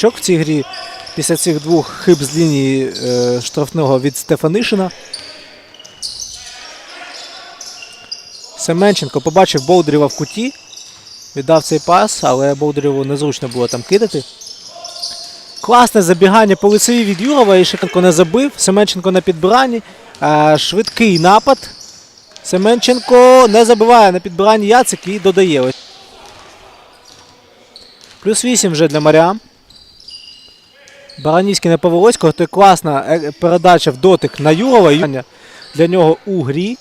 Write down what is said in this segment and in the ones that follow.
Чок в цій грі після цих двох хиб з лінії е, штрафного від Стефанишина. Семенченко побачив Болдирєва в куті. Віддав цей пас, але Болдирєву незручно було там кидати. Класне забігання по лицеві від Юрова. І Шикенко не забив. Семенченко на підбиранні. Е, швидкий напад. Семенченко не забиває на підбиранні Яцик і додає. Плюс 8 вже для Маріам. Баранівський на Павловського. То класна е, передача в дотик на Юрова. Для нього у грі.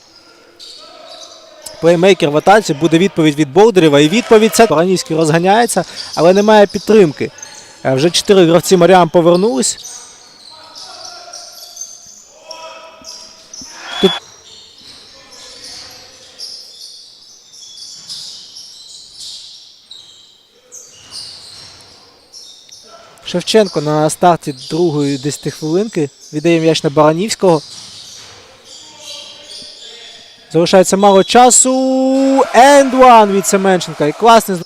Плеймейкер в атаці буде відповідь від Болдерєва. І відповідь це Бараніський розганяється, але немає підтримки. Е, Вже чотири гравці Маріан повернулись. Шевченко на старті другої 10 хвилинки віддає м'яч на Баранівського. Залишається мало часу. Енд one від Семенченка. І класний.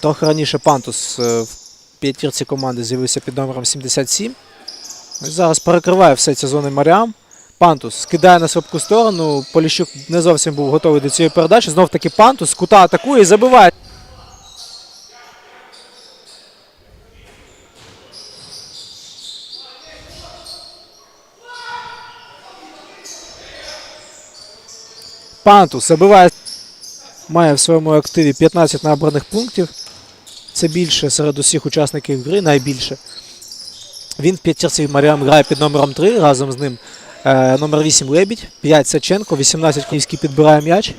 Трохи раніше Пантус е, в п'ятірці команди з'явився під номером 77. Ось зараз перекриває все ці зони Маріам. Пантус скидає на слабку сторону. Поліщук не зовсім був готовий до цієї передачі. Знов таки Пантус кута атакує і забиває. Пантус забиває. Має в своєму активі 15 набраних пунктів. Це більше серед усіх учасників гри, найбільше. Він в п'ятірці Маріам грає під номером 3, разом з ним е, номер 8 Лебідь, 5 Саченко, 18 Київський підбирає м'яч.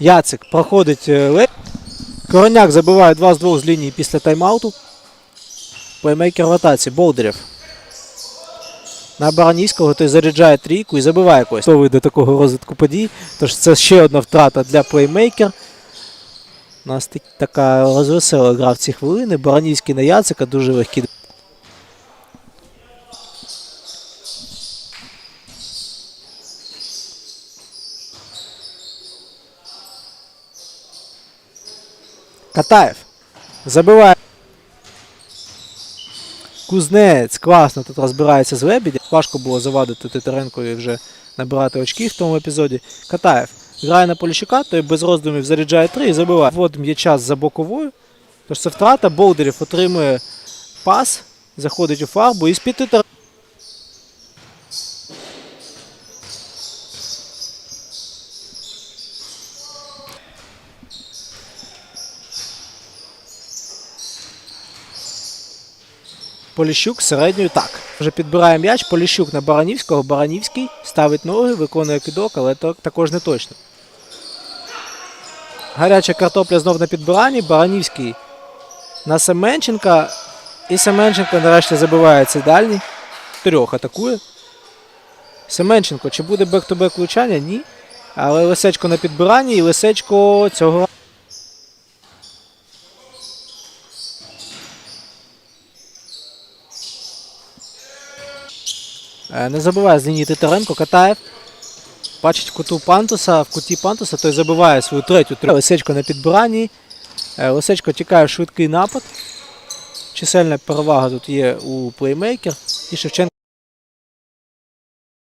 Яцик проходить е, Лебідь. Короняк забиває 2 з 2 з лінії після тайм-ауту. Плеймейкер в атаці Болдерєв. На Баранівського той заряджає трійку і забиває когось. Готовий до такого розвитку подій. Тож це ще одна втрата для плеймейкер. У нас така розвесела гра в ці хвилини. Баранівський на Яцика дуже легкий. Катаєв. Забиває. Кузнець класно тут розбирається з Лебідя. Важко було завадити Титаренко і вже набирати очки в тому епізоді. Катаєв грає на Поліщука, той без роздумів заряджає три і забиває. Вводить м'яча за боковою. Тож це втрата. Болдерів отримує пас, заходить у фарбу і з-під Титаренко. Поліщук середньою так. Вже підбирає м'яч. Поліщук на Баранівського. Баранівський ставить ноги, виконує кидок, але то також не точно. Гаряча картопля знов на підбиранні. Баранівський на Семенченка. І Семенченко нарешті забиває цей дальній. Трьох атакує. Семенченко, чи буде бек-то-бек влучання? Ні. Але Лисечко на підбиранні і Лисечко цього. Не забуває з лінії Титаренко, Катаєв. Бачить в куту Пантуса, в куті Пантуса, той забиває свою третю трьох. Лисечко на підбиранні. Е, Лисечко тікає в швидкий напад. Чисельна перевага тут є у плеймейкер. І Шевченко.